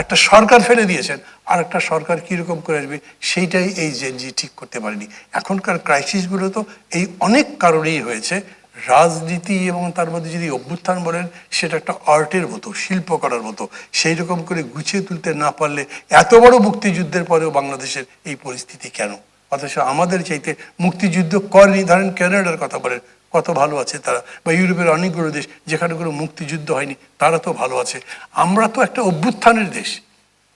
একটা সরকার ফেলে দিয়েছেন, আর একটা সরকার কীরকম করে আসবে সেইটাই এই জেনজি ঠিক করতে পারেনি। এখনকার ক্রাইসিসগুলো তো এই অনেক কারণেই হয়েছে। রাজনীতি এবং তার মধ্যে যদি অভ্যুত্থান বলেন, সেটা একটা আর্টের মতো, শিল্প করার মতো। সেই রকম করে গুছিয়ে তুলতে না পারলে এত বড় মুক্তিযুদ্ধের পরেও বাংলাদেশের এই পরিস্থিতি কেন? অথচ আমাদের চাইতে মুক্তিযুদ্ধ করেনি ধরেন ক্যানাডার কথা বলেন কত ভালো আছে তারা। বা ইউরোপের অনেকগুলো দেশ যেখানে কোনো মুক্তিযুদ্ধ হয়নি, তারা তো ভালো আছে। আমরা তো একটা অভ্যুত্থানের দেশ।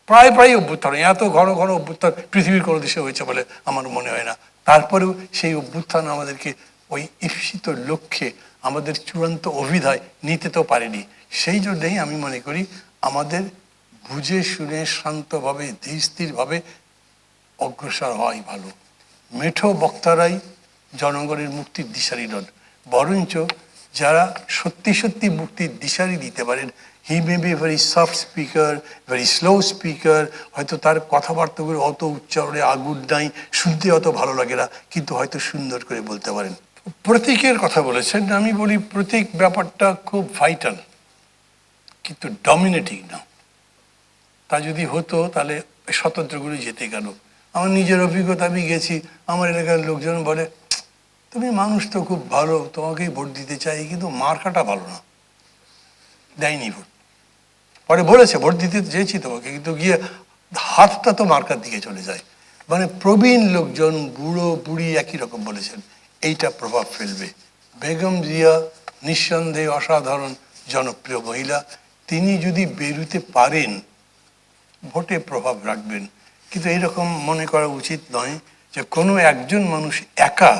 প্রায় প্রায় অভ্যুত্থান, এত ঘন ঘন অভ্যুত্থান পৃথিবীর কোনো দেশে হয়েছে বলে আমার মনে হয় না। তারপরেও সেই অভ্যুত্থান আমাদেরকে ওই ঈপ্সিত লক্ষ্যে আমাদের চূড়ান্ত অভিধায় নিতে তো পারেনি। সেই জন্যেই আমি মনে করি আমাদের বুঝে শুনে শান্তভাবে ধীর স্থিরভাবে অগ্রসর হওয়াই ভালো। মেঠো বক্তারাই জনগণের মুক্তির দিশারি নন। বরঞ্চ যারা সত্যি সত্যি মুক্তির দিশারি দিতে পারেন। He may be very soft speaker very slow speaker হয়তো তার কথাবার্তাগুলো অত উচ্চারণে আগুন নাই, শুনতে অত ভালো লাগে না, কিন্তু হয়তো সুন্দর করে বলতে পারেন। প্রতীকের কথা বলেছেন, আমি বলি প্রতীক ব্যাপারটা খুব ভাইটাল কিন্তু ডমিনেটিং না। তা যদি হতো, তাহলে স্বতন্ত্রগুলো যেতে গেল আমার নিজের অভিজ্ঞতা, আমি গেছি, আমার এলাকার লোকজন বলে তুমি মানুষ তো খুব ভালো, তোমাকেই ভোট দিতে চাই, কিন্তু মার্কাটা ভালো না। দেয়নি ভোট। পরে বলেছে, ভোট দিতে চেয়েছি তোমাকে, কিন্তু গিয়ে হাতটা তো মার্কার দিকে চলে যায়। মানে প্রবীণ লোকজন, বুড়ো, বুড়ি একই রকম বলেছেন, এইটা প্রভাব ফেলবে। বেগম জিয়া, নিঃসন্দেহে অসাধারণ জনপ্রিয় মহিলা, তিনি যদি বেরুতে পারেন, ভোটে প্রভাব রাখবেন। কিন্তু এরকম মনে করা উচিত নয় যে কোনো একজন মানুষ একা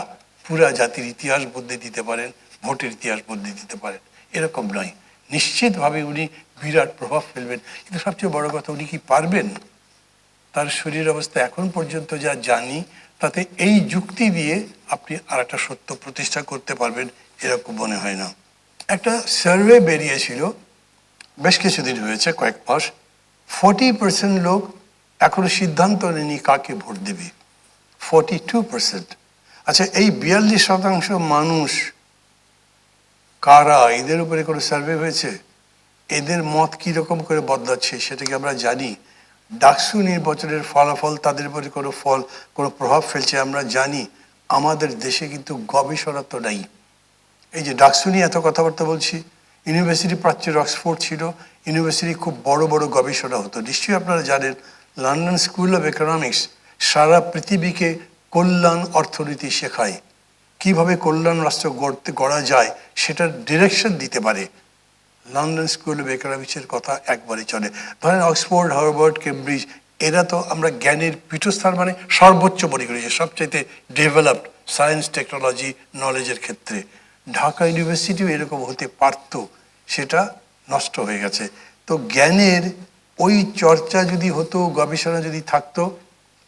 পুরা জাতির ইতিহাস বদলে দিতে পারেন, ভোটের ইতিহাস বদলে দিতে পারেন। এরকম নয়। নিশ্চিতভাবে উনি বিরাট প্রভাব ফেলবেন। কিন্তু সবচেয়ে বড় কথা, উনি কি পারবেন? তার শরীর অবস্থা এখন পর্যন্ত যা জানি, তাতে এই যুক্তি দিয়ে আপনি আর একটা সত্য প্রতিষ্ঠা করতে পারবেন, এরকম মনে হয় না। একটা সার্ভে বেরিয়েছিল, বেশ কিছুদিন হয়েছে, কয়েক মাস। ফর্টি পার্সেন্ট লোক এখনও সিদ্ধান্ত নেয়নি কাকে ভোট দেবে। Forty two percent. আচ্ছা এই বিয়াল্লিশ শতাংশ মানুষ কারা? এদের উপরে কোনো সার্ভে হয়েছে? এদের মত কীরকম করে বদলাচ্ছে সেটা কি আমরা জানি? ডাকসু নির্বাচনের ফলাফল তাদের উপরে কোনো ফল, কোনো প্রভাব ফেলছে আমরা জানি। আমাদের দেশে কিন্তু গবেষণা তো নাই। এই যে ডাকসু নিয়ে এত কথাবার্তা বলছি, ইউনিভার্সিটি প্রাচ্যের অক্সফোর্ড ছিল, ইউনিভার্সিটি খুব বড় বড় গবেষণা হতো। নিশ্চয়ই আপনারা জানেন, লন্ডন স্কুল অফ ইকোনমিক্স সারা পৃথিবীকে কল্যাণ অর্থনীতি শেখায়। কীভাবে কল্যাণ রাষ্ট্র গড়তে, গড়া যায় সেটার ডিরেকশন দিতে পারে। লন্ডন স্কুল অফ ইকোনমিক্সের কথা একবারই চলে। ধরেন অক্সফোর্ড হার্ভার্ড কেমব্রিজ এরা তো আমরা জ্ঞানের পীঠস্থান মানে সর্বোচ্চ মনে করি সবচাইতে ডেভেলপড সায়েন্স টেকনোলজি নলেজের ক্ষেত্রে। ঢাকা ইউনিভার্সিটিও এরকম হতে পারতো, সেটা নষ্ট হয়ে গেছে। তো জ্ঞানের ওই চর্চা যদি হতো, গবেষণা যদি থাকতো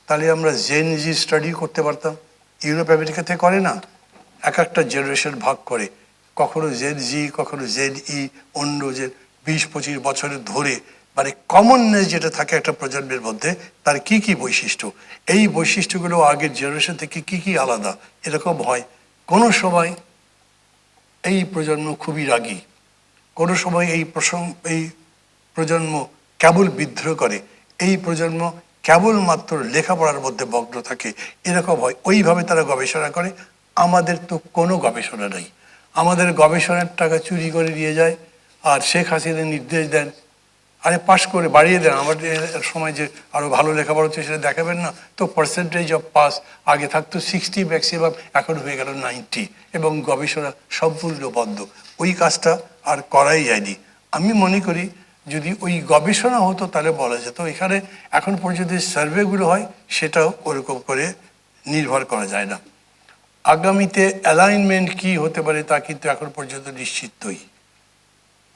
তাহলে আমরা জেন জি স্টাডি করতে পারতাম। ইউরোপ আমেরিকাতে করে না? এক একটা জেনারেশন ভাগ করে। কখনো জেড জি কখনো জেড ই অন্য যে বিশ, পঁচিশ বছরের ধরে। মানে কমননেস যেটা থাকে একটা প্রজন্মের মধ্যে, তার কি কি বৈশিষ্ট্য? এই বৈশিষ্ট্যগুলো আগের জেনারেশন থেকে কি কি আলাদা? এরকম হয়। কোনো সময় এই প্রজন্ম খুবই রাগী। কোনো সময় এই প্রসঙ্গ এই প্রজন্ম কেবল বিদ্রোহ করে। এই প্রজন্ম কেবলমাত্র লেখাপড়ার মধ্যে মগ্ন থাকে, এরকম হয়। ওইভাবে তারা গবেষণা করে। আমাদের তো কোনো গবেষণা নেই। আমাদের গবেষণার টাকা চুরি করে নিয়ে যায়, আর শেখ হাসিনা নির্দেশ দেন। আরে পাশ করে বাড়িয়ে দেন। আমাদের সময় যে আরও ভালো লেখাপড়া হচ্ছে সেটা দেখাবেন না। তো পার্সেন্টেজ অফ পাস আগে থাকতো সিক্সটি ম্যাক্সিমাম এখন হয়ে গেল নাইনটি এবং গবেষণা সম্পূর্ণ বন্ধ। ওই কাজটা আর করাই যায়নি। আমি মনে করি যদি ওই গবেষণা হতো, তাহলে বলা যেত। এখানে এখন পর্যন্ত সার্ভেগুলো হয়, সেটাও ওরকম করে নির্ভর করা যায় না। আগামীতে অ্যালাইনমেন্ট কি হতে পারে, তা কিন্তু এখন পর্যন্ত নিশ্চিত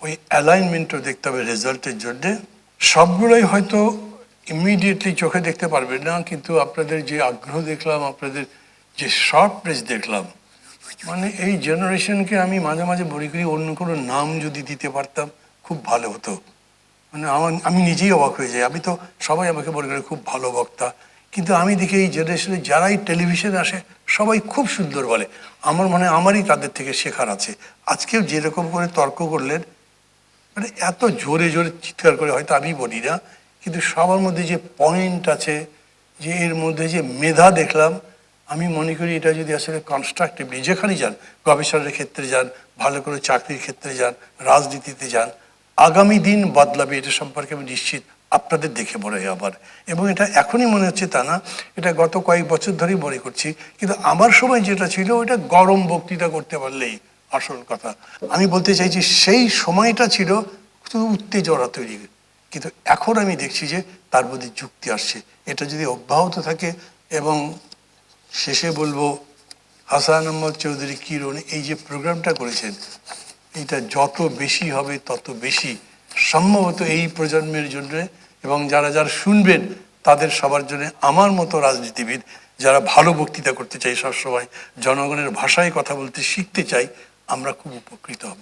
ওই অ্যালাইনমেন্টও দেখতে হবে রেজাল্টের জন্যে। সবগুলোই হয়তো ইমিডিয়েটলি চোখে দেখতে পারবেন না, কিন্তু আপনাদের যে আগ্রহ দেখলাম, আপনাদের যে শর্টনেস দেখলাম মানে এই জেনারেশনকে আমি মাঝে মাঝে মনে করি অন্য কোনো নাম যদি দিতে পারতাম, খুব ভালো হতো। মানে আমার, আমি নিজেই অবাক হয়ে যাই। আমি তো সবাই আমাকে মনে করে খুব ভালো বক্তা। কিন্তু আমি দেখি এই জেনারেশনে যারাই টেলিভিশনে আসে, সবাই খুব সুন্দর বলে। আমার মনে আমারই তাদের থেকে শেখার আছে। আজকেও যেরকম করে তর্ক করলেন মানে এত জোরে জোরে চিৎকার করে হয়তো আমি বলি না, কিন্তু সবার মধ্যে যে পয়েন্ট আছে, যে এর মধ্যে যে মেধা দেখলাম, আমি মনে করি এটা যদি আসলে কনস্ট্রাকটিভলি যেখানে যান, গবেষণার ক্ষেত্রে যান, ভালো করে চাকরির ক্ষেত্রে যান, রাজনীতিতে যান আগামী দিন বদলাবে, এটা সম্পর্কে আমি নিশ্চিত আপনাদের দেখে বড় হয় আবার। এবং এটা এখনই মনে হচ্ছে তা না, এটা গত কয়েক বছর ধরেই মনে করছি। কিন্তু আমার সময় যেটা ছিল ওটা গরম বক্তৃতা করতে পারলেই আসল কথা। আমি বলতে চাইছি, সেই সময়টা ছিল উত্তেজনা তৈরি। কিন্তু এখন আমি দেখছি যে তার মধ্যে যুক্তি আসছে। এটা যদি অব্যাহত থাকে, এবং শেষে বলব, হাসান আহমদ চৌধুরী কিরণ এই যে প্রোগ্রামটা করেছেন এটা যত বেশি হবে, তত বেশি সম্ভবত এই প্রজন্মের জন্য এবং যারা যারা শুনবেন, তাদের সবার জন্য আমার মতো রাজনীতিবিদ যারা ভালো বক্তৃতা করতে চাই সবসময়, জনগণের ভাষায় কথা বলতে শিখতে চাই আমরা খুব উপকৃত হব।